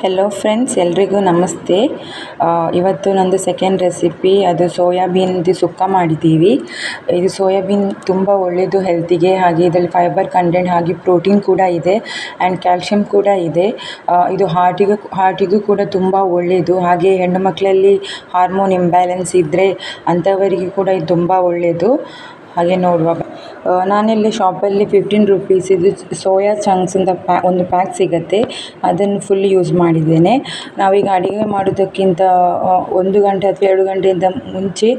Hello friends ಎಲ್ರಿಗೂ ನಮಸ್ತೆ. ಇವತ್ತು ನಂದು ಸೆಕೆಂಡ್ ರೆಸಿಪಿ ಅದು ಸೋಯಾಬೀನ್ದು ಸುಕ್ಕ ಮಾಡಿದ್ದೀವಿ. ಇದು ಸೋಯಾಬೀನ್ ತುಂಬ ಒಳ್ಳೆಯದು ಹೆಲ್ತಿಗೆ ಹಾಗೆ ಇದರಲ್ಲಿ ಫೈಬರ್ ಕಂಟೆಂಟ್ ಹಾಗೆ ಪ್ರೋಟೀನ್ ಕೂಡ ಇದೆ ಆ್ಯಂಡ್ ಕ್ಯಾಲ್ಶಿಯಂ ಕೂಡ ಇದೆ. ಇದು ಹಾರ್ಟಿಗೂ ಹಾರ್ಟಿಗೂ ಕೂಡ ತುಂಬ ಒಳ್ಳೆಯದು ಹಾಗೆ ಹೆಣ್ಣು ಮಕ್ಕಳಲ್ಲಿ ಹಾರ್ಮೋನ್ ಇಂಬ್ಯಾಲೆನ್ಸ್ ಇದ್ದರೆ ಅಂಥವರಿಗೆ ಕೂಡ ಇದು ತುಂಬ ಒಳ್ಳೆಯದು ಹಾಗೆ ನೋಡುವ. ನಾನಿಲ್ಲಿ ಶಾಪಲ್ಲಿ ಫಿಫ್ಟೀನ್ ರುಪೀಸ್ ಇದು ಸೋಯಾ ಚಂಕ್ಸ್ ಅಂತ ಪ್ಯಾ ಒಂದು ಪ್ಯಾಕ್ ಸಿಗುತ್ತೆ. ಅದನ್ನು ಫುಲ್ ಯೂಸ್ ಮಾಡಿದ್ದೇನೆ. ನಾವೀಗ ಅಡುಗೆ ಮಾಡೋದಕ್ಕಿಂತ ಒಂದು ಗಂಟೆ ಅಥವಾ ಎರಡು ಗಂಟೆಯಿಂದ ಮುಂಚೆ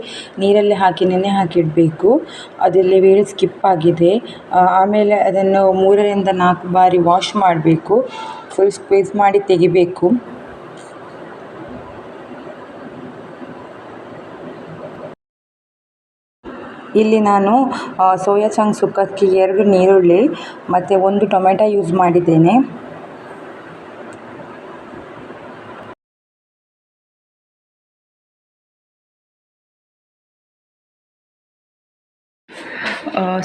ನೀರಲ್ಲಿ ಹಾಕಿ, ನೆನೆ ಹಾಕಿಡಬೇಕು. ಅದರಲ್ಲಿ ವೇಳೆ ಸ್ಕಿಪ್ ಆಗಿದೆ. ಆಮೇಲೆ ಅದನ್ನು ಮೂರರಿಂದ ನಾಲ್ಕು ಬಾರಿ ವಾಶ್ ಮಾಡಬೇಕು. ಫುಲ್ ಸ್ಕ್ವೀಸ್ ಮಾಡಿ ತೆಗಿಬೇಕು. ಇಲ್ಲಿ ನಾನು ಸೋಯಾ ಚಾಂಗ್ ಸುಕ್ಕಕ್ಕೆ ಎರಡು ನೀರುಳ್ಳಿ ಮತ್ತು ಒಂದು ಟೊಮೆಟೊ ಯೂಸ್ ಮಾಡಿದ್ದೇನೆ.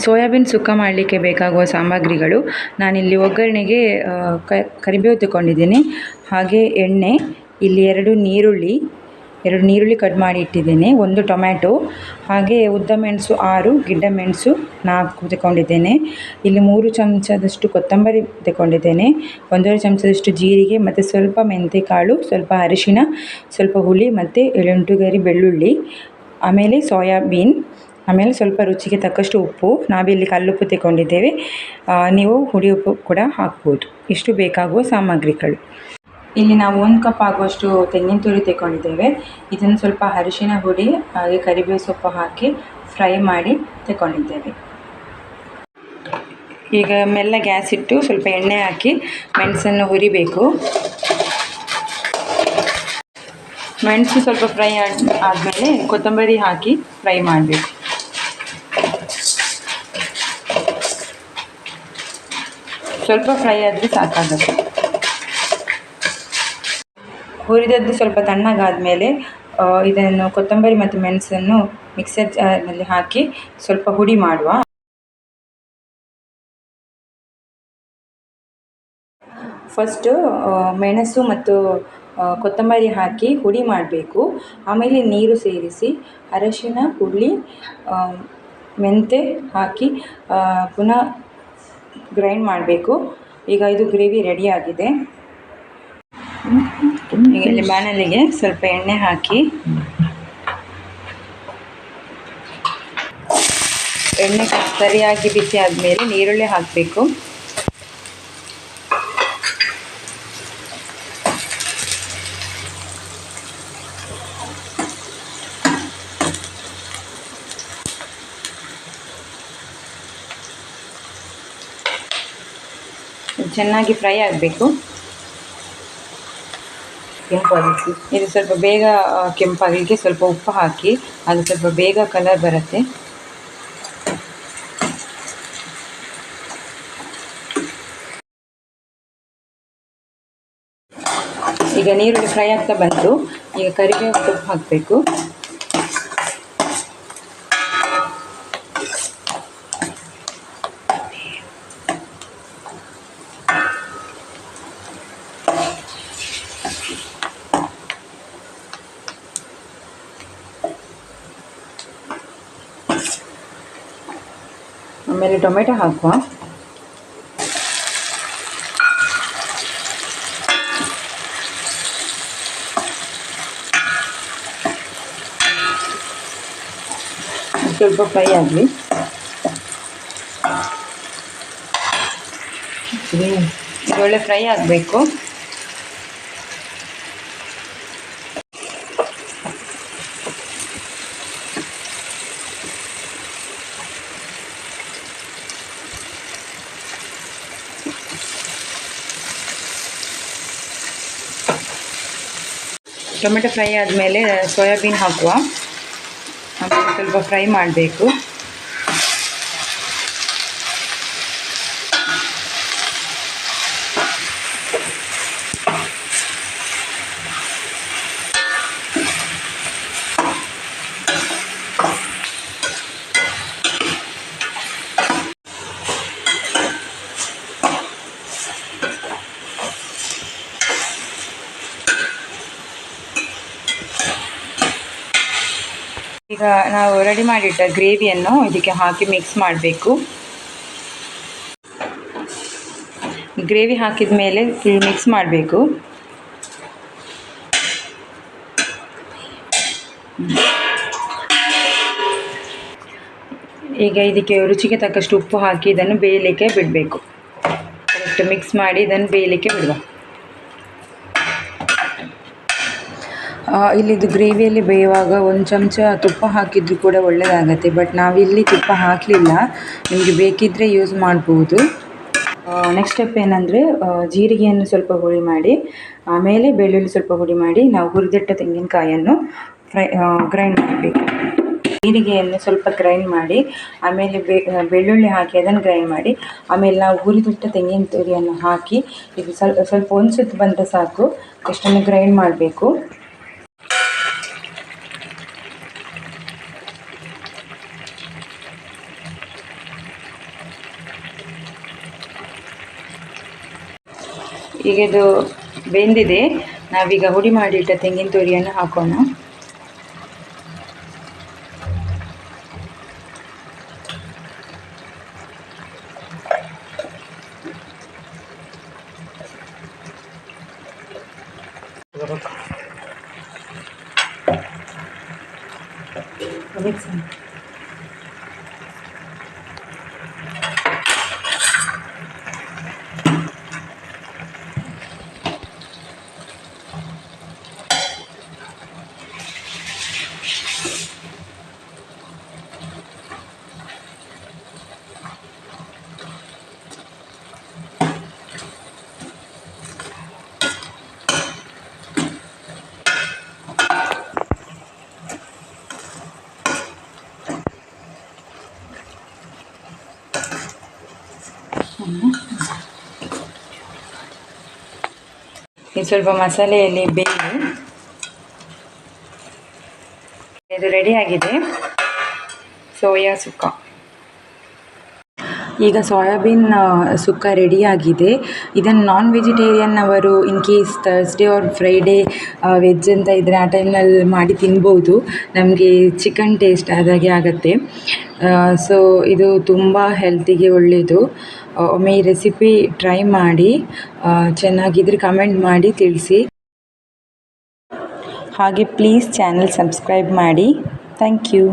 ಸೋಯಾಬೀನ್ ಸುಕ್ಕ ಮಾಡಲಿಕ್ಕೆ ಬೇಕಾಗುವ ಸಾಮಗ್ರಿಗಳು ನಾನಿಲ್ಲಿ ಒಗ್ಗರಣೆಗೆ ಕರಿಬೇವು ತಗೊಂಡಿದ್ದೀನಿ ಹಾಗೆ ಎಣ್ಣೆ, ಇಲ್ಲಿ ಎರಡು ನೀರುಳ್ಳಿ ಎರಡು ನೀರುಳ್ಳಿ ಕಟ್ ಮಾಡಿ ಇಟ್ಟಿದ್ದೇನೆ, ಒಂದು ಟೊಮ್ಯಾಟೊ, ಹಾಗೆ ಉದ್ದ ಮೆಣಸು ಆರು, ಗಿಡ್ಡ ಮೆಣಸು ನಾಲ್ಕು ತಗೊಂಡಿದ್ದೇನೆ ಇಲ್ಲಿ ಮೂರು ಚಮಚದಷ್ಟು ಕೊತ್ತಂಬರಿ ತಗೊಂಡಿದ್ದೇನೆ ಒಂದೂವರೆ ಚಮಚದಷ್ಟು ಜೀರಿಗೆ ಮತ್ತು ಸ್ವಲ್ಪ ಮೆಂತ್ಯಕಾಳು ಸ್ವಲ್ಪ ಅರಿಶಿನ ಸ್ವಲ್ಪ ಹುಳಿ ಮತ್ತು ಏಳೆಂಟು ಗರಿ ಬೆಳ್ಳುಳ್ಳಿ, ಆಮೇಲೆ ಸೋಯಾಬೀನ್ ಆಮೇಲೆ ಸ್ವಲ್ಪ ರುಚಿಗೆ ತಕ್ಕಷ್ಟು ಉಪ್ಪು. ನಾವಿಲ್ಲಿ ಕಲ್ಲುಪ್ಪು ತಗೊಂಡಿದ್ದೇವೆ ನೀವು ಹುಡಿ ಉಪ್ಪು ಕೂಡ ಹಾಕ್ಬೋದು. ಇಷ್ಟು ಬೇಕಾಗುವ ಸಾಮಗ್ರಿಗಳು. ಇಲ್ಲಿ ನಾವು ಒಂದು ಕಪ್ ಆಗುವಷ್ಟು ತೆಂಗಿನ ತುರಿ ತಗೊಂಡಿದ್ದೇವೆ ಇದನ್ನು ಸ್ವಲ್ಪ ಅರಿಶಿನ ಹುಡಿ, ಹಾಗೆ ಕರಿಬೇವು ಸೊಪ್ಪು ಹಾಕಿ ಫ್ರೈ ಮಾಡಿ ತಗೊಂಡಿದ್ದೇವೆ ಈಗ ಮೆಲ್ಲ ಗ್ಯಾಸ್ ಇಟ್ಟು ಸ್ವಲ್ಪ ಎಣ್ಣೆ ಹಾಕಿ ಮೆಣಸನ್ನು ಹುರಿಬೇಕು. ಮೆಣಸು ಸ್ವಲ್ಪ ಫ್ರೈ ಆದಮೇಲೆ ಕೊತ್ತಂಬರಿ ಹಾಕಿ ಫ್ರೈ ಮಾಡಬೇಕು. ಸ್ವಲ್ಪ ಫ್ರೈ ಆದರೆ ಸಾಕಾಗುತ್ತೆ ಹುರಿದದ್ದು ಸ್ವಲ್ಪ ತಣ್ಣಗಾದಮೇಲೆ ಇದನ್ನು ಕೊತ್ತಂಬರಿ ಮತ್ತು ಮೆಣಸನ್ನು ಮಿಕ್ಸರ್ ಜಾರ್ನಲ್ಲಿ ಹಾಕಿ ಸ್ವಲ್ಪ ಹುಡಿ ಮಾಡುವ. ಫಸ್ಟು ಮೆಣಸು ಮತ್ತು ಕೊತ್ತಂಬರಿ ಹಾಕಿ ಹುಡಿ ಮಾಡಬೇಕು. ಆಮೇಲೆ ನೀರು ಸೇರಿಸಿ ಅರಶಿನ ಹುಳಿ ಮೆಂತೆ ಹಾಕಿ ಪುನಃ ಗ್ರೈಂಡ್ ಮಾಡಬೇಕು. ಈಗ ಇದು ಗ್ರೇವಿ ರೆಡಿಯಾಗಿದೆ ಈಗ ಇಲ್ಲಿ ಬಾಣಲಿಗೆ ಸ್ವಲ್ಪ ಎಣ್ಣೆ ಹಾಕಿ. ಎಣ್ಣೆ ಸರಿಯಾಗಿ ಬಿಸಿ ಆದಮೇಲೆ ನೀರುಳ್ಳಿ ಹಾಕಬೇಕು. ಚೆನ್ನಾಗಿ ಫ್ರೈ ಆಗಬೇಕು. ಕೆಂಪಾಗಿಸಿ ಇದು ಸ್ವಲ್ಪ ಬೇಗ ಕೆಂಪಾಗಲಿಕ್ಕೆ ಸ್ವಲ್ಪ ಉಪ್ಪು ಹಾಕಿ ಅದು ಸ್ವಲ್ಪ ಬೇಗ ಕಲರ್ ಬರುತ್ತೆ. ಈಗ ನೀರುಳ್ಳಿ ಫ್ರೈ ಆಗ್ತಾ ಬಂತು. ಈಗ ಕರಿಬೇವು ಸೊಪ್ಪು ಹಾಕಬೇಕು. ಆಮೇಲೆ ಟೊಮೆಟೊ ಹಾಕುವ. ಸ್ವಲ್ಪ ಫ್ರೈ ಆಗಲಿ. ಒಳ್ಳೆ ಫ್ರೈ ಆಗಬೇಕು. ಟೊಮೆಟೊ ಫ್ರೈ ಆದಮೇಲೆ ಸೋಯಾಬೀನ್ ಹಾಕುವ. ಸ್ವಲ್ಪ ಫ್ರೈ ಮಾಡಬೇಕು. ನಾವು ರೆಡಿ ಮಾಡಿಟ್ಟ ಗ್ರೇವಿಯನ್ನು ಇದಕ್ಕೆ ಹಾಕಿ ಮಿಕ್ಸ್ ಮಾಡಬೇಕು. ಗ್ರೇವಿ ಹಾಕಿದ ಮೇಲೆ ಫುಲ್ ಮಿಕ್ಸ್ ಮಾಡಬೇಕು. ಈಗ ಇದಕ್ಕೆ ರುಚಿಗೆ ತಕ್ಕಷ್ಟು ಉಪ್ಪು ಹಾಕಿ ಇದನ್ನು ಬೇಯಲಿಕ್ಕೆ ಬಿಡಬೇಕು. ಕರೆಕ್ಟ್ ಮಿಕ್ಸ್ ಮಾಡಿ ಇದನ್ನು ಬೇಯಲಿಕ್ಕೆ ಬಿಡುವ. ಇಲ್ಲಿದು ಗ್ರೇವಿಯಲ್ಲಿ ಬೇಯುವಾಗ ಒಂದು ಚಮಚ ತುಪ್ಪ ಹಾಕಿದ್ರು ಕೂಡ ಒಳ್ಳೆಯದಾಗತ್ತೆ ಬಟ್ ನಾವಿಲ್ಲಿ ತುಪ್ಪ ಹಾಕಲಿಲ್ಲ. ನಿಮಗೆ ಬೇಕಿದ್ದರೆ ಯೂಸ್ ಮಾಡ್ಬೋದು. ನೆಕ್ಸ್ಟ್ ಸ್ಟೆಪ್ ಏನಂದರೆ ಜೀರಿಗೆಯನ್ನು ಸ್ವಲ್ಪ ಹುಳಿ ಮಾಡಿ, ಆಮೇಲೆ ಬೆಳ್ಳುಳ್ಳಿ ಸ್ವಲ್ಪ ಹುಡಿ ಮಾಡಿ, ನಾವು ಹುರಿದಿಟ್ಟ ತೆಂಗಿನಕಾಯನ್ನು ಫ್ರೈ ಗ್ರೈಂಡ್ ಮಾಡಬೇಕು. ಜೀರಿಗೆಯನ್ನು ಸ್ವಲ್ಪ ಗ್ರೈಂಡ್ ಮಾಡಿ, ಆಮೇಲೆ ಬೆಳ್ಳುಳ್ಳಿ ಹಾಕಿ, ಅದನ್ನು ಗ್ರೈಂಡ್ ಮಾಡಿ, ಆಮೇಲೆ ನಾವು ಹುರಿದಿಟ್ಟ ತೆಂಗಿನ ತುರಿಯನ್ನು ಹಾಕಿ, ಇದು ಸ್ವಲ್ಪ ಸ್ವಲ್ಪ ಒಂದು ಸುತ್ತು ಬಂದರೆ ಸಾಕು ಇಷ್ಟನ್ನು ಗ್ರೈಂಡ್ ಮಾಡಬೇಕು. ಈಗ ಇದು ಬೆಂದಿದೆ. ನಾವೀಗ ಹುಡಿ ಮಾಡಿಟ್ಟ ತೆಂಗಿನ ತುರಿಯನ್ನು ಹಾಕೋಣ. ಇದು ಸ್ವಲ್ಪ ಮಸಾಲೆಯಲ್ಲಿ ಬೇಯಿ ಇದು ರೆಡಿ ಆಗಿದೆ. ಸೋಯಾ ಸುಕ್ಕ. ಈಗ ಸೋಯಾಬೀನ್ ಸುಕ್ಕ ರೆಡಿಯಾಗಿದೆ ಇದನ್ನು ನಾನ್ ವೆಜಿಟೇರಿಯನ್ ಅವರು in case Thursday or Friday veg ಅಂತ ಇದ್ದರೆ ಆ ಟೈಮ್ನಲ್ಲಿ ಮಾಡಿ ತಿನ್ಬೋದು. ನಮಗೆ ಚಿಕನ್ ಟೇಸ್ಟ್ ಆದಾಗೆ ಆಗುತ್ತೆ. ಸೊ ಇದು ತುಂಬ ಹೆಲ್ತಿಗೆ ಒಳ್ಳೆಯದು ಒಮ್ಮೆ ಈ ರೆಸಿಪಿ ಟ್ರೈ ಮಾಡಿ ಚೆನ್ನಾಗಿದ್ರೆ ಕಮೆಂಟ್ ಮಾಡಿ, ತಿಳಿಸಿ. ಹಾಗೆ ಪ್ಲೀಸ್ ಚಾನಲ್ ಸಬ್ಸ್ಕ್ರೈಬ್ ಮಾಡಿ. Thank you